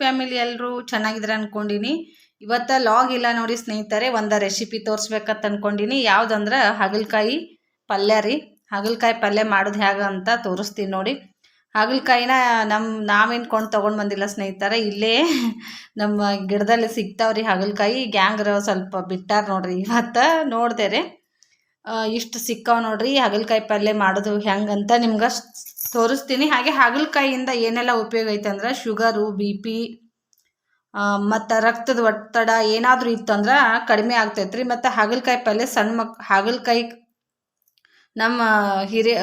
Family ಎಲ್ಲರೂ ಚೆನ್ನಾಗಿದ್ರೆ ಅನ್ಕೊಂಡಿನಿ. ಇವತ್ತ ಲಾಗ್ ಇಲ್ಲ ನೋಡಿ ಸ್ನೇಹಿತರೆ, ಒಂದು ರೆಸಿಪಿ ತೋರಿಸ್ಬೇಕಂತ ಅನ್ಕೊಂಡಿನಿ. ಯಾವ್ದಂದ್ರ ಹಾಗಲಕಾಯಿ ಪಲ್ಯ ರೀ. ಹಾಗಲಕಾಯಿ ಪಲ್ಯ ಮಾಡೋದು ಹೇಗೆ ಅಂತ ತೋರಿಸ್ತೀನಿ ನೋಡಿ. ಹಾಗಲಕಾಯಿನ ನಮ್ಮ ನಾವೇನು ಕೊಂಡು ತೊಗೊಂಡು ಬಂದಿಲ್ಲ ಸ್ನೇಹಿತರೆ, ಇಲ್ಲೇ ನಮ್ಮ ಗಿಡದಲ್ಲಿ ಸಿಗ್ತಾವ್ರಿ ಹಾಗಲಕಾಯಿ. ಗ್ಯಾಂಗ್ರ ಸ್ವಲ್ಪ ಬಿಟ್ಟಾರ ನೋಡ್ರಿ ಇವತ್ತು, ನೋಡ್ದೆ ಇಷ್ಟು ಸಿಕ್ಕಾವ ನೋಡ್ರಿ. ಹಾಗಲಕಾಯಿ ಪಲ್ಯ ಮಾಡೋದು ಹೆಂಗಂತ ನಿಮ್ಗೆ ತೋರಿಸ್ತೀನಿ. ಹಾಗೆ ಹಾಗಲಕಾಯಿಯಿಂದ ಏನೆಲ್ಲ ಉಪಯೋಗ ಐತೆ ಅಂದ್ರೆ ಶುಗರು, ಬಿ ಪಿ ಮತ್ತು ರಕ್ತದ ಒತ್ತಡ ಏನಾದರೂ ಇತ್ತಂದ್ರೆ ಕಡಿಮೆ ಆಗ್ತೈತೆ ರೀ ಮತ್ತು ಹಾಗಲಕಾಯಿ ಪಲ್ಯ ಸಣ್ಣ ಮಕ್, ಹಾಗಲಕಾಯಿ ನಮ್ಮ ಹಿರಿಯ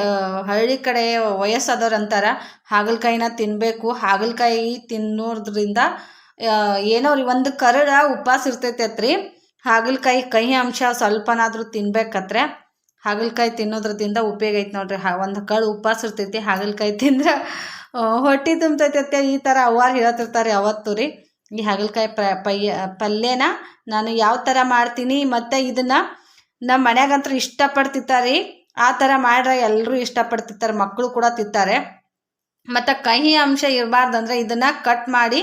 ಹಳ್ಳಿ ಕಡೆ ವಯಸ್ಸಾದವ್ರು ಅಂತಾರೆ, ಹಾಗಲಕಾಯಿನ ತಿನ್ನಬೇಕು ಹಾಗಲಕಾಯಿ ತಿನ್ನೋದ್ರಿಂದ ಏನೋ ರೀ ಒಂದು ಕರಡ ಉಪವಾಸ ಇರ್ತೈತೆ ರೀ ಹಾಗಲಕಾಯಿ ಕಹಿ ಅಂಶ ಸ್ವಲ್ಪನಾದರೂ ತಿನ್ಬೇಕತ್ರೆ. ಹಾಗಲಕಾಯಿ ತಿನ್ನೋದ್ರದಿಂದ ಉಪಯೋಗ ಐತೆ ನೋಡ್ರಿ. ಹಾ, ಒಂದು ಕಳು ಉಪವಾಸ ಇರ್ತೈತಿ, ಹಾಗಲಕಾಯಿ ತಿಂದ್ರೆ ಹೊಟ್ಟೆ ತುಂಬತೈತೆ ಈ ಥರ ಅವ್ವಾರು ಹೇಳ್ತಿರ್ತಾರೆ ಅವತ್ತು ರೀ. ಈ ಹಾಗಲಕಾಯಿ ಪಯ್ಯ, ಪಲ್ಯನ ನಾನು ಯಾವ ಥರ ಮಾಡ್ತೀನಿ, ಮತ್ತು ಇದನ್ನು ನಮ್ಮ ಮನ್ಯಾಗಂತೂ ಇಷ್ಟಪಡ್ತಿರ್ತಾರೆ. ಆ ಥರ ಮಾಡ್ರೆ ಎಲ್ಲರೂ ಇಷ್ಟಪಡ್ತಿರ್ತಾರೆ ಮಕ್ಕಳು ಕೂಡ ತಿಂತಾರೆ. ಮತ್ತು ಕಹಿ ಅಂಶ ಇರಬಾರ್ದಂದ್ರೆ ಇದನ್ನು ಕಟ್ ಮಾಡಿ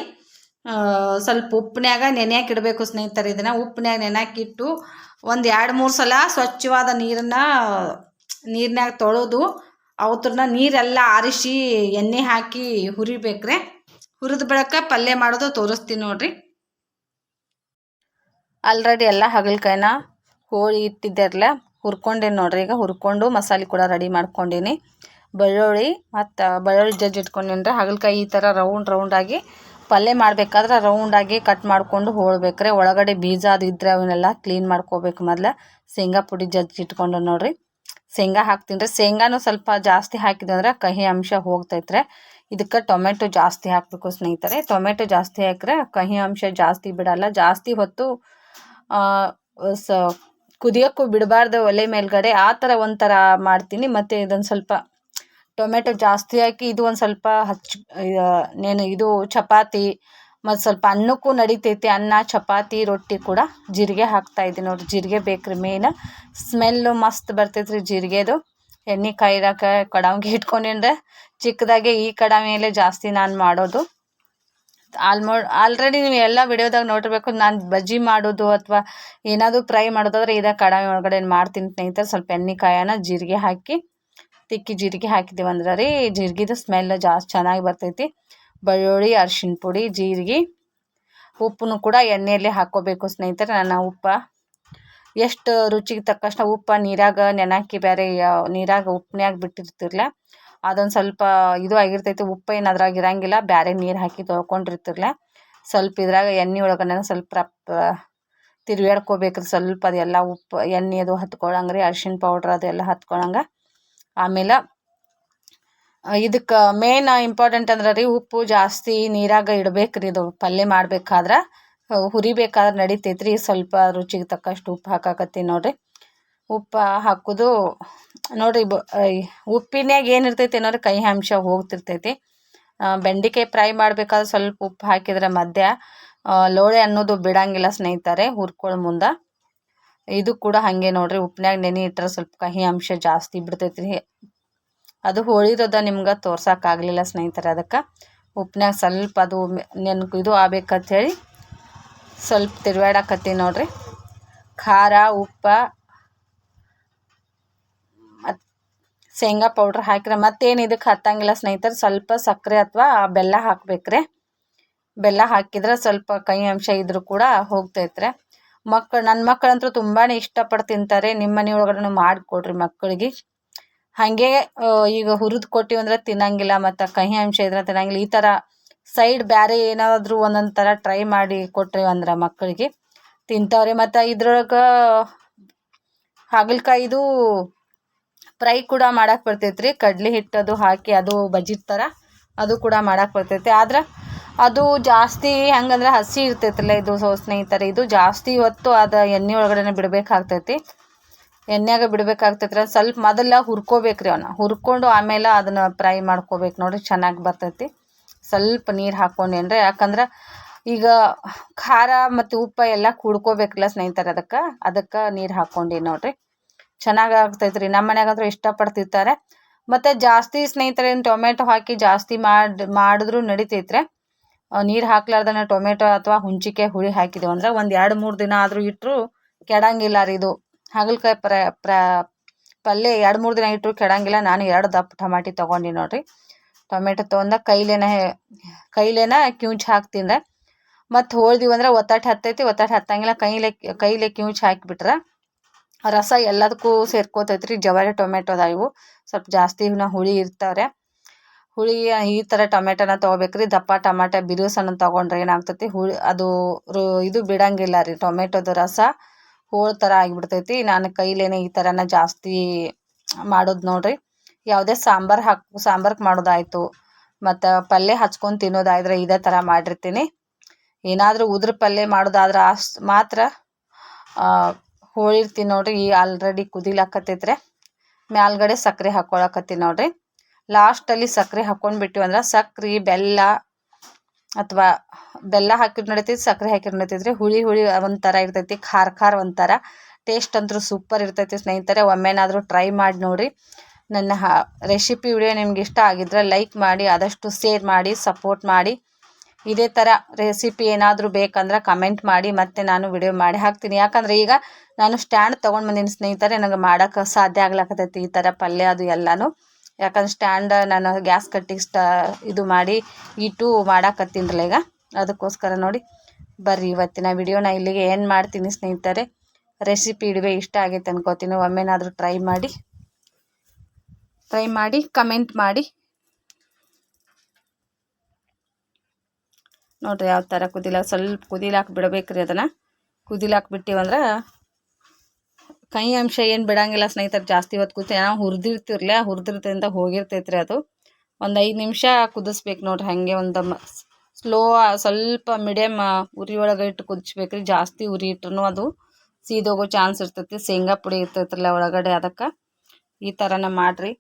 ಸ್ವಲ್ಪ ಉಪ್ಪಿನ್ಯಾಗ ನೆನೆಯಾಕೆ ಇಡಬೇಕು ಸ್ನೇಹಿತರೆ ಇದನ್ನು. ಉಪ್ಪಿನ್ಯಾಗ ನೆನೆಯಾಕಿಟ್ಟು ಒಂದು ಎರಡು ಮೂರು ಸಲ ಸ್ವಚ್ಛವಾದ ನೀರನ್ನು ನೀರಿನಾಗ ತೊಳೆದು ಅವತ್ರನ ನೀರೆಲ್ಲ ಆರಿಸಿ ಎಣ್ಣೆ ಹಾಕಿ ಹುರಿಬೇಕ್ರೆ. ಹುರಿದ ಬೆಳಕ ಪಲ್ಯ ಮಾಡೋದು ತೋರಿಸ್ತೀನಿ ನೋಡ್ರಿ. ಆಲ್ರೆಡಿ ಎಲ್ಲ ಹಗಲ್ಕಾಯಿನ ಹೋಳಿ ಇಟ್ಟಿದ್ದಾರಲ್ಲ ಹುರ್ಕೊಂಡೇನಿ ನೋಡ್ರಿ. ಈಗ ಹುರ್ಕೊಂಡು ಮಸಾಲೆ ಕೂಡ ರೆಡಿ ಮಾಡ್ಕೊಂಡೀನಿ. ಬೆಳ್ಳುಳ್ಳಿ ಮತ್ತು ಬೆಳ್ಳುಳ್ಳಿ ಜಜ್ಜಿ ಇಟ್ಕೊಂಡೇನಿ ಹಗಲ್ಕಾಯಿ ಈ ಥರ ರೌಂಡ್ ರೌಂಡಾಗಿ ಪಲ್ಯ ಮಾಡಬೇಕಾದ್ರೆ ರೌಂಡಾಗಿ ಕಟ್ ಮಾಡಿಕೊಂಡು ಹೋಳ್ಬೇಕ್ರೆ. ಒಳಗಡೆ ಬೀಜ ಅದು ಇದ್ದರೆ ಅವನ್ನೆಲ್ಲ ಕ್ಲೀನ್ ಮಾಡ್ಕೋಬೇಕು ಮೊದಲು. ಶೇಂಗಾ ಪುಡಿ ಜಜ್ಜಿ ಇಟ್ಕೊಂಡು ನೋಡ್ರಿ. ಶೇಂಗಾ ಹಾಕ್ತೀನಿ ರೀ. ಶೇಂಗಾನು ಸ್ವಲ್ಪ ಜಾಸ್ತಿ ಹಾಕಿದಂದ್ರೆ ಕಹಿ ಅಂಶ ಹೋಗ್ತೈತ್ರೆ ಇದಕ್ಕೆ ಟೊಮೆಟೊ ಜಾಸ್ತಿ ಹಾಕಬೇಕು ಸ್ನೇಹಿತರೆ. ಟೊಮೆಟೊ ಜಾಸ್ತಿ ಹಾಕಿದ್ರೆ ಕಹಿ ಅಂಶ ಜಾಸ್ತಿ ಬಿಡಲ್ಲ. ಜಾಸ್ತಿ ಹೊತ್ತು ಸ, ಕುದಿಯೋಕ್ಕೂ ಬಿಡಬಾರ್ದು ಒಲೆ ಮೇಲ್ಗಡೆ. ಆ ಥರ ಒಂಥರ ಮಾಡ್ತೀನಿ. ಮತ್ತು ಇದೊಂದು ಸ್ವಲ್ಪ ಟೊಮೆಟೊ ಜಾಸ್ತಿ ಹಾಕಿ ಇದು ಒಂದು ಸ್ವಲ್ಪ ಹಚ್ಚಿ ನೇನು ಇದು ಚಪಾತಿ, ಮತ್ತು ಸ್ವಲ್ಪ ಅನ್ನಕ್ಕೂ ನಡಿತೈತಿ, ಅನ್ನ, ಚಪಾತಿ, ರೊಟ್ಟಿ ಕೂಡ ಜೀರಿಗೆ ಹಾಕ್ತಾ ಇದ್ದೀನಿ ನೋಡಿರಿ. ಜೀರಿಗೆ ಬೇಕ್ರಿ ಮೇಯ್ನ ಸ್ಮೆಲ್ಲು ಮಸ್ತ್ ಬರ್ತೈತೆ ರೀ ಜೀರಿಗೆದು. ಎಣ್ಣೆ ಕಾಯಿರಾಕ ಕಡಾವಿಗೆ ಇಟ್ಕೊಂಡೇನ್ರೆ. ಚಿಕ್ಕದಾಗೆ ಈ ಕಡಾವಿಯಲ್ಲೇ ಜಾಸ್ತಿ ನಾನು ಮಾಡೋದು. ಆಲ್ಮೋ, ಆಲ್ರೆಡಿ ನೀವು ಎಲ್ಲ ವಿಡಿಯೋದಾಗ ನೋಡಿರ್ಬೇಕು, ನಾನು ಬಜ್ಜಿ ಮಾಡೋದು ಅಥವಾ ಏನಾದರೂ ಫ್ರೈ ಮಾಡೋದಾದ್ರೆ ಇದೇ ಕಡಾವಿ ಒಳಗಡೆ ಮಾಡ್ತೀನಿ ಸ್ನೇಹಿತರೆ. ಸ್ವಲ್ಪ ಎಣ್ಣೆ ಕಾಯನ ಜೀರಿಗೆ ಹಾಕಿ ತಿಕ್ಕಿ ಜೀರಿಗೆ ಹಾಕಿದ್ದೀವಿ ಅಂದ್ರೆ ರೀ, ಜೀರಿಗೆದು ಸ್ಮೆಲ್ ಜಾಸ್ತಿ ಚೆನ್ನಾಗಿ ಬರ್ತೈತಿ. ಬೆಳ್ಳುಳ್ಳಿ, ಅರ್ಶಿಣ ಪುಡಿ, ಜೀರಿಗೆ ಉಪ್ಪನ್ನು ಕೂಡ ಎಣ್ಣೆಯಲ್ಲಿ ಹಾಕ್ಕೋಬೇಕು ಸ್ನೇಹಿತರೆ ನನ್ನ ಉಪ್ಪ. ಎಷ್ಟು ರುಚಿಗೆ ತಕ್ಕಷ್ಟ ಉಪ್ಪು ನೀರಾಗ, ನೆನಾಕಿ ಬೇರೆ ನೀರಾಗ ಉಪ್ಪನ್ಯಾಗ ಬಿಟ್ಟಿರ್ತಿರ್ಲ. ಅದೊಂದು ಸ್ವಲ್ಪ ಇದು ಆಗಿರ್ತೈತಿ, ಉಪ್ಪು ಏನು ಅದ್ರಾಗ ಇರಂಗಿಲ್ಲ ಬೇರೆ ನೀರು ಹಾಕಿ ತೊಳ್ಕೊಂಡಿರ್ತಿರ್ಲ. ಸ್ವಲ್ಪ ಇದ್ರಾಗ ಎಣ್ಣೆ ಒಳಗನ ಸ್ವಲ್ಪ ರಪ್ ತಿರ್ವ್ಯಾಡ್ಕೋಬೇಕು ಸ್ವಲ್ಪ ಅದೆಲ್ಲ ಉಪ್ಪು, ಎಣ್ಣೆ ಅದು ಹತ್ಕೊಳಂಗೆ ರೀ, ಅರ್ಶಿಣ ಪೌಡ್ರ್ ಅದೆಲ್ಲ ಹತ್ಕೊಳಂಗೆ. ಆಮೇಲೆ ಇದಕ್ಕೆ ಮೇನ್ ಇಂಪಾರ್ಟೆಂಟ್ ಅಂದ್ರೆ ರೀ ಉಪ್ಪು ಜಾಸ್ತಿ ನೀರಾಗ ಇಡ್ಬೇಕು ರೀ ಇದು ಪಲ್ಯ ಮಾಡ್ಬೇಕಾದ್ರೆ ಹುರಿಬೇಕಾದ್ರೆ ನಡಿತೈತೆ ರೀ ಸ್ವಲ್ಪ ರುಚಿಗೆ ತಕ್ಕಷ್ಟು ಉಪ್ಪು ಹಾಕಾಕತ್ತೀನಿ ನೋಡಿರಿ. ಉಪ್ಪು ಹಾಕೋದು, ನೋಡಿರಿ ಬ ಏನು ಏನಿರ್ತೈತಿ ಅನ್ನೋರು ಕಹಿ ಅಂಶ ಹೋಗ್ತಿರ್ತೈತಿ. ಬೆಂಡೆಕಾಯಿ ಫ್ರೈ ಮಾಡಬೇಕಾದ್ರೆ ಸ್ವಲ್ಪ ಉಪ್ಪು ಹಾಕಿದ್ರೆ ಮಧ್ಯ ಲೋಳೆ ಅನ್ನೋದು ಬಿಡಂಗಿಲ್ಲ ಸ್ನೇಹಿತರೆ ಹುರ್ಕೊಳ್ಳೋ ಮುಂದೆ. ಇದು ಕೂಡ ಹಾಗೆ ನೋಡಿರಿ ಉಪ್ಪಿನಾಗ ನೆನೆ ಇಟ್ಟರೆ ಸ್ವಲ್ಪ ಕಹಿ ಅಂಶ ಜಾಸ್ತಿ ಬಿಡ್ತೈತ್ರಿ. ಅದು ಹೋಳಿರೋದ ನಿಮ್ಗೆ ತೋರ್ಸೋಕ್ಕಾಗಲಿಲ್ಲ ಸ್ನೇಹಿತರೆ ಅದಕ್ಕೆ. ಉಪ್ಪಿನಾಗ ಸ್ವಲ್ಪ ಅದು ನೆನ್ಕು ಇದು ಹೇಳಿ ಸ್ವಲ್ಪ ತಿರ್ವಾಡಕತ್ತೀನಿ ನೋಡಿರಿ. ಖಾರ, ಉಪ್ಪ ಮತ್ತು ಶೇಂಗಾ ಪೌಡ್ರ್ ಹಾಕಿದ್ರೆ ಮತ್ತೇನು ಇದಕ್ಕೆ ಹತ್ತಂಗಿಲ್ಲ ಸ್ನೇಹಿತರೆ, ಸ್ವಲ್ಪ ಸಕ್ಕರೆ ಅಥವಾ ಬೆಲ್ಲ ಹಾಕ್ಬೇಕ್ರೆ. ಬೆಲ್ಲ ಹಾಕಿದ್ರೆ ಸ್ವಲ್ಪ ಕೈ ಅಂಶ ಇದ್ರೂ ಕೂಡ ಹೋಗ್ತೈತ್ರೆ. ಮಕ್ಕಳು ನನ್ನ ಮಕ್ಕಳಂತೂ ತುಂಬಾ ಇಷ್ಟಪಟ್ಟು ತಿಂತಾರೆ. ನಿಮ್ಮ ಮನೆ ಒಳಗಡೆ ಮಾಡಿಕೊಡ್ರಿ ಮಕ್ಕಳಿಗೆ ಹಾಗೆ ಈಗ ಹುರಿದು ಕೊಟ್ಟಿವಿ ಅಂದ್ರೆ ತಿನ್ನಂಗಿಲ್ಲ ಮತ್ತು ಕಹಿ ಅಂಶ ಇದ್ರೆ ತಿನ್ನಂಗಿಲ್ಲ. ಈ ಥರ ಸೈಡ್ ಬೇರೆ ಏನಾದರೂ ಒಂದೊಂದು ಥರ ಟ್ರೈ ಮಾಡಿ ಕೊಟ್ರಿ ಅಂದ್ರೆ ಮಕ್ಕಳಿಗೆ ತಿಂತಾವ್ರಿ. ಮತ್ತು ಇದ್ರೊಳಗೆ ಹಾಗಲಕಾಯಿದು ಫ್ರೈ ಕೂಡ ಮಾಡಕ್ಕೆ ಬರ್ತೈತೆ ರೀ ಕಡ್ಲೆ ಹಿಟ್ಟದು ಹಾಕಿ ಅದು ಬಜ್ಜಿ ಥರ ಅದು ಕೂಡ ಮಾಡಕ್ಕೆ ಬರ್ತೈತೆ. ಆದ್ರೆ ಅದು ಜಾಸ್ತಿ ಹೆಂಗಂದ್ರೆ ಹಸಿ ಇರ್ತೈತಲ್ಲ ಇದು ಸೊ ಸ್ನೇಹಿತರೆ, ಇದು ಜಾಸ್ತಿ ಹೊತ್ತು ಅದು ಎಣ್ಣೆ ಒಳಗಡೆ ಬಿಡಬೇಕಾಗ್ತೈತಿ. ಎಣ್ಣೆಗ ಬಿಡ್ಬೇಕಾಗ್ತೈತ್ರಿ ಸ್ವಲ್ಪ ಮೊದಲ ಹುರ್ಕೋಬೇಕ್ರಿ ಅವನ್ನ ಹುರ್ಕೊಂಡು ಆಮೇಲೆ ಅದನ್ನು ಫ್ರೈ ಮಾಡ್ಕೋಬೇಕು ನೋಡಿರಿ, ಚೆನ್ನಾಗಿ ಬರ್ತೈತಿ. ಸ್ವಲ್ಪ ನೀರು ಹಾಕ್ಕೊಂಡೇನ್ರಿ ಯಾಕಂದ್ರೆ ಈಗ ಖಾರ ಮತ್ತು ಉಪ್ಪು ಎಲ್ಲ ಕುಡ್ಕೋಬೇಕಲ್ಲ ಸ್ನೇಹಿತರೆ ಅದಕ್ಕೆ. ಅದಕ್ಕೆ ನೀರು ಹಾಕ್ಕೊಂಡು ನೋಡಿರಿ. ಚೆನ್ನಾಗಿ ಆಗ್ತೈತೆ ರೀ ನಮ್ಮ ಮನ್ಯಾಗಂದ್ರೆ ಇಷ್ಟಪಡ್ತಿರ್ತಾರೆ. ಮತ್ತು ಜಾಸ್ತಿ ಸ್ನೇಹಿತರೇನು ಟೊಮೆಟೊ ಹಾಕಿ ಜಾಸ್ತಿ ಮಾಡಿ, ಮಾಡಿದ್ರು ನಡಿತೈತ್ರೆ. ನೀರು ಹಾಕ್ಲಾರ್ದನ ಟೊಮೆಟೊ ಅಥವಾ ಹುಂಚಿಕಾಯಿ ಹುಳಿ ಹಾಕಿದೆವು ಅಂದ್ರೆ ಒಂದು ಎರಡು ಮೂರು ದಿನ ಆದರೂ ಇಟ್ಟರು ಕೆಡಂಗಿಲ್ಲ ರೀ ಇದು. ಹಾಗಲಕಾಯಿ ಪಲ್ಯ ಎರಡು ಮೂರು ದಿನ ಇಟ್ಟರು ಕೆಡಂಗಿಲ್ಲ. ನಾನು ಎರಡು ದಪ್ಪ ಟಮಾಟಿ ತೊಗೊಂಡು ನೋಡಿರಿ. ಟೊಮೆಟೊ ತೊಗೊಂಡ ಕೈಲೇನ ಕೈಲೇನ ಕ್ಯೂಂಚ್ ಹಾಕ್ತೀನಿ ಮತ್ತು ಹೋಳ್ದಿವಿ ಅಂದ್ರೆ ಒತ್ತಟ್ಟು ಹತ್ತೈತಿ ಒತ್ತಟ್ಟು ಹತ್ತಂಗಿಲ್ಲ. ಕೈಲೇ ಕೈಲೇ ಕ್ಯೂಂಚ್ ಹಾಕಿಬಿಟ್ರೆ ರಸ ಎಲ್ಲದಕ್ಕೂ ಸೇರ್ಕೋತೈತ್ರಿ. ಜವಾರಿ ಟೊಮೆಟೊ ಅದಾವ. ಇವು ಸ್ವಲ್ಪ ಜಾಸ್ತಿ ಇವನ್ನ ಹುಳಿ ಇರ್ತಾವ್ರೆ. ಹುಳಿ, ಈ ಥರ ಟೊಮೆಟೊನ ತೊಗೋಬೇಕ್ರಿ. ದಪ್ಪ ಟೊಮೆಟೊ ಬಿರುಸನ್ನು ತೊಗೊಂಡ್ರೆ ಏನಾಗ್ತೈತಿ? ಹುಳಿ, ಅದು ರು- ಇದು ಬಿಡಂಗಿಲ್ಲ ರೀ. ಟೊಮೆಟೊದ ರಸ ಹೋಳು ಥರ ಆಗಿಬಿಡ್ತೈತಿ. ನಾನು ಕೈಲೇನೆ ಈ ಥರನ ಜಾಸ್ತಿ ಮಾಡೋದು ನೋಡ್ರಿ. ಯಾವುದೇ ಸಾಂಬಾರು ಹಾಕಿ ಸಾಂಬಾರ್ಗೆ ಮಾಡೋದಾಯಿತು. ಮತ್ತು ಪಲ್ಯ ಹಚ್ಕೊಂಡು ತಿನ್ನೋದಾದ್ರೆ ಇದೇ ಥರ ಮಾಡಿರ್ತೀನಿ. ಏನಾದರೂ ಉದ್ರ ಪಲ್ಯ ಮಾಡೋದಾದ್ರೆ ಅಷ್ಟು ಮಾತ್ರ ಹೋಳಿರ್ತೀನಿ ನೋಡ್ರಿ. ಈ ಆಲ್ರೆಡಿ ಕುದಿಲಾಕತ್ತೈತ್ರೆ. ಮ್ಯಾಲ್ಗಡೆ ಸಕ್ಕರೆ ಹಾಕ್ಕೊಳಕತ್ತೀನಿ ನೋಡ್ರಿ. ಲಾಸ್ಟಲ್ಲಿ ಸಕ್ಕರೆ ಹಾಕ್ಕೊಂಡು ಬಿಟ್ಟಿವಿ ಅಂದ್ರೆ ಸಕ್ಕರೆ ಬೆಲ್ಲ ಅಥವಾ ಬೆಲ್ಲ ಹಾಕಿದ್ರು ನಡೀತೈತಿ ಸಕ್ಕರೆ ಹಾಕಿದ್ರು ನಡಿತೈತ್ರಿ ಹುಳಿ ಹುಳಿ ಒಂಥರ ಇರ್ತೈತಿ, ಖಾರ ಖಾರ ಒಂಥರ. ಟೇಸ್ಟ್ ಅಂತೂ ಸೂಪರ್ ಇರ್ತೈತಿ ಸ್ನೇಹಿತರೆ, ಒಮ್ಮೆನಾದರೂ ಟ್ರೈ ಮಾಡಿ ನೋಡಿರಿ ನನ್ನ ರೆಸಿಪಿ ವಿಡಿಯೋ ನಿಮ್ಗೆ ಇಷ್ಟ ಆಗಿದ್ರೆ ಲೈಕ್ ಮಾಡಿ, ಆದಷ್ಟು ಶೇರ್ ಮಾಡಿ ಸಪೋರ್ಟ್ ಮಾಡಿ. ಇದೇ ಥರ ರೆಸಿಪಿ ಏನಾದರೂ ಬೇಕಂದ್ರೆ ಕಮೆಂಟ್ ಮಾಡಿ, ಮತ್ತೆ ನಾನು ವಿಡಿಯೋ ಮಾಡಿ ಹಾಕ್ತೀನಿ. ಯಾಕಂದರೆ ಈಗ ನಾನು ಸ್ಟ್ಯಾಂಡ್ ತೊಗೊಂಡು ಬಂದೀನಿ ಸ್ನೇಹಿತರೆ ನನಗೆ ಮಾಡೋಕ್ಕೆ ಸಾಧ್ಯ ಆಗ್ಲಕತ್ತೈತಿ ಈ ಥರ ಪಲ್ಯ ಅದು ಎಲ್ಲನೂ. ಯಾಕಂದ್ರೆ ಸ್ಟ್ಯಾಂಡ್ ನಾನು ಗ್ಯಾಸ್ ಕಟ್ಟಿಗೆ ಸ್ಟಾ ಇದು ಮಾಡಿ ಇಟ್ಟು ಮಾಡಾಕತ್ತೀನಲ್ಲ ಈಗ. ಅದಕ್ಕೋಸ್ಕರ ನೋಡಿ, ಬರ್ರಿ ಇವತ್ತಿನ ವಿಡಿಯೋನ ಇಲ್ಲಿಗೆ ಏನು ಮಾಡ್ತೀನಿ ಸ್ನೇಹಿತರೆ. ರೆಸಿಪಿ ಇಡುವೆ ಇಷ್ಟ ಆಗೈತೆ ಅನ್ಕೋತೀನಿ. ಒಮ್ಮೆನಾದರೂ ಟ್ರೈ ಮಾಡಿ ಟ್ರೈ ಮಾಡಿ ಕಮೆಂಟ್ ಮಾಡಿ. ನೋಡ್ರಿ ಯಾವ ಥರ ಕುದಿಲಾಕ ಸ್ವಲ್ಪ ಕುದಿಲಾಕ ಬಿಡಬೇಕ್ರಿ ಅದನ್ನು. ಕುದಿಲಾಕ ಬಿಟ್ಟಿವಂದ್ರೆ ಕೈ ಅಂಶ ಏನು ಬಿಡಂಗಿಲ್ಲ ಸ್ನೇಹಿತರು, ಜಾಸ್ತಿ ಹೊತ್ತು ಕುದಿ ನಾವು ಹುರಿದಿರ್ತಿರ್ಲ ಹುರಿದಿರ್ತದಿಂದ ಹೋಗಿರ್ತೈತ್ರಿ ಅದು. ಒಂದು ಐದು ನಿಮಿಷ ಕುದಿಸ್ಬೇಕು ನೋಡ್ರಿ, ಹಾಗೆ ಒಂದು ಸ್ಲೋ ಸ್ವಲ್ಪ ಮೀಡಿಯಮ್ ಉರಿ ಒಳಗೆ ಇಟ್ಟು ಕುದಿಸ್ಬೇಕ್ರಿ, ಜಾಸ್ತಿ ಉರಿ ಇಟ್ರು ಅದು ಸೀದೋಗೋ ಚಾನ್ಸ್ ಇರ್ತೈತಿ, ಶೇಂಗಾ ಪುಡಿ ಇರ್ತೈತ್ರಲ್ಲ ಒಳಗಡೆ ಅದಕ್ಕೆ. ಈ ಥರನೇ ಮಾಡಿರಿ.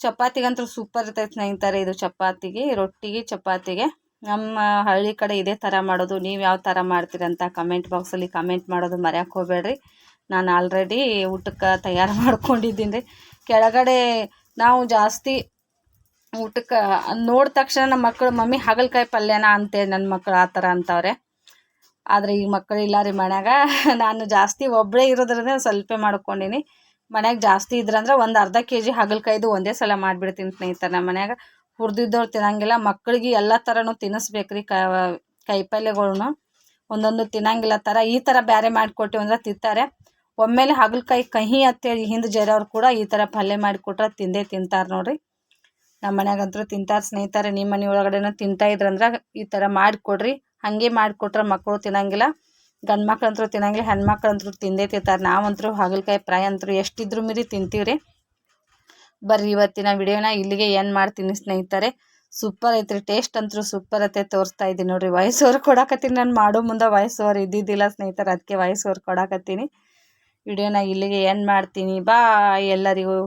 ಚಪಾತಿಗಂತೂ ಸೂಪರ್ ಇರ್ತೈತೆ ಸ್ನೇಹಿತರೆ ಇದು ಚಪಾತಿಗೆ, ರೊಟ್ಟಿಗೆ, ಚಪಾತಿಗೆ. ನಮ್ಮ ಹಳ್ಳಿ ಕಡೆ ಇದೇ ಥರ ಮಾಡೋದು, ನೀವು ಯಾವ ಥರ ಮಾಡ್ತೀರಂತ ಕಮೆಂಟ್ ಬಾಕ್ಸಲ್ಲಿ ಕಮೆಂಟ್ ಮಾಡೋದು ಮರ್ಯಾಕೆ ಹೋಗಬೇಡ್ರಿ. ನಾನು ಆಲ್ರೆಡಿ ಊಟಕ್ಕೆ ತಯಾರು ಮಾಡ್ಕೊಂಡಿದ್ದೀನಿ. ರೀ ಕೆಳಗಡೆ ನಾವು ಜಾಸ್ತಿ ಊಟಕ್ಕೆ ನೋಡಿದ ತಕ್ಷಣ ನಮ್ಮ ಮಕ್ಕಳು ಮಮ್ಮಿ, ಹಾಗಲಕಾಯಿ ಪಲ್ಯನ? ಅಂತೇಳಿ ನನ್ನ ಮಕ್ಕಳು ಆ ಥರ ಅಂತವ್ರೆ. ಆದರೆ ಈಗ ಮಕ್ಕಳು ಇಲ್ಲ ರೀ, ಮನ್ಯಾಗ ನಾನು ಜಾಸ್ತಿ ಒಬ್ಬಳೇ ಇರೋದ್ರಿಂದ ಸ್ವಲ್ಪ ಮಾಡ್ಕೊಂಡೀನಿ. ಮನ್ಯಾಗ ಜಾಸ್ತಿ ಇದ್ರಂದ್ರೆ ಒಂದು ಅರ್ಧ ಕೆ ಜಿ ಹಾಗಲಕಾಯ್ದು ಒಂದೇ ಸಲ ಮಾಡಿಬಿಡ್ತೀನಿ ಸ್ನೇಹಿತರೆ. ನಮ್ಮ ಮನ್ಯಾಗ ಹುರಿದಿದ್ದವ್ರು ತಿನ್ನಂಗಿಲ್ಲ. ಮಕ್ಕಳಿಗೆ ಎಲ್ಲ ಥರನೂ ತಿನ್ನಿಸ್ಬೇಕು ರೀ ಕಾಯಿ ಪಲ್ಯಗಳ್ನು ಒಂದೊಂದು ತಿನ್ನಂಗಿಲ್ಲ. ಥರ ಈ ಥರ ಬೇರೆ ಮಾಡಿಕೊಟ್ಟಿವಿ ಅಂದ್ರೆ ತಿಂತಾರೆ. ಒಮ್ಮೆಲೆ ಹಾಗಲಕಾಯಿ ಕಹಿ ಅಂತೇಳಿ ಹಿಂದೆ ಜರವ್ರು ಕೂಡ ಈ ಥರ ಪಲ್ಯ ಮಾಡಿಕೊಟ್ರೆ ತಿಂದೇ ತಿಂತಾರೆ ನೋಡಿರಿ. ನಮ್ಮ ಮನ್ಯಾಗಂತೂ ತಿಂತಾರೆ ಸ್ನೇಹಿತರೆ ನಿಮ್ಮ ಮನೆ ಒಳಗಡೆನೂ ತಿಂತಾ ಇದ್ರಂದ್ರೆ ಈ ಥರ ಮಾಡಿಕೊಡ್ರಿ ಹಾಗೆ ಮಾಡಿಕೊಟ್ರೆ ಮಕ್ಕಳು ತಿನ್ನಂಗಿಲ್ಲ. ಗಂಡು ಮಕ್ಳಂತೂ ತಿನ್ನಂಗಿಲ್ಲ ಹೆಣ್ಮಕ್ಳಂತೂ ತಿಂದೇ ತಿಂತಾರೆ. ನಾವಂತರೂ ಹಾಗಲಕಾಯಿ ಪ್ರಾಯ ಅಂತೂ ಎಷ್ಟಿದ್ರು ಮೀರಿ ತಿಂತೀವಿ ರೀ ಬರ್ರಿ ಇವತ್ತಿನ ವಿಡಿಯೋನ ಇಲ್ಲಿಗೆ ಏನು ಮಾಡ್ತೀನಿ ಸ್ನೇಹಿತರೆ. ಸೂಪರ್ ಐತ್ರಿ, ಟೇಸ್ಟ್ ಅಂತೂ ಸೂಪರ್ ಐತೆ ತೋರಿಸ್ತಾ ಇದ್ದೀನಿ ನೋಡಿರಿ. ವಾಯ್ಸ್ ಓವರ್ ಕೊಡಕತ್ತೀನಿ ನಾನು ಮಾಡೋ ಮುಂದೆ ವಾಯ್ಸ್ ಓವರ್ ಇದ್ದಿದ್ದಿಲ್ಲ ಸ್ನೇಹಿತರೆ ಅದಕ್ಕೆ ವಾಯ್ಸ್ ಓವರ್ ಕೊಡಕತ್ತೀನಿ. ವಿಡಿಯೋನ ಇಲ್ಲಿಗೆ ಏನ್ ಮಾಡ್ತೀನಿ? ಬಾಯ್ ಎಲ್ಲರಿಗೂ.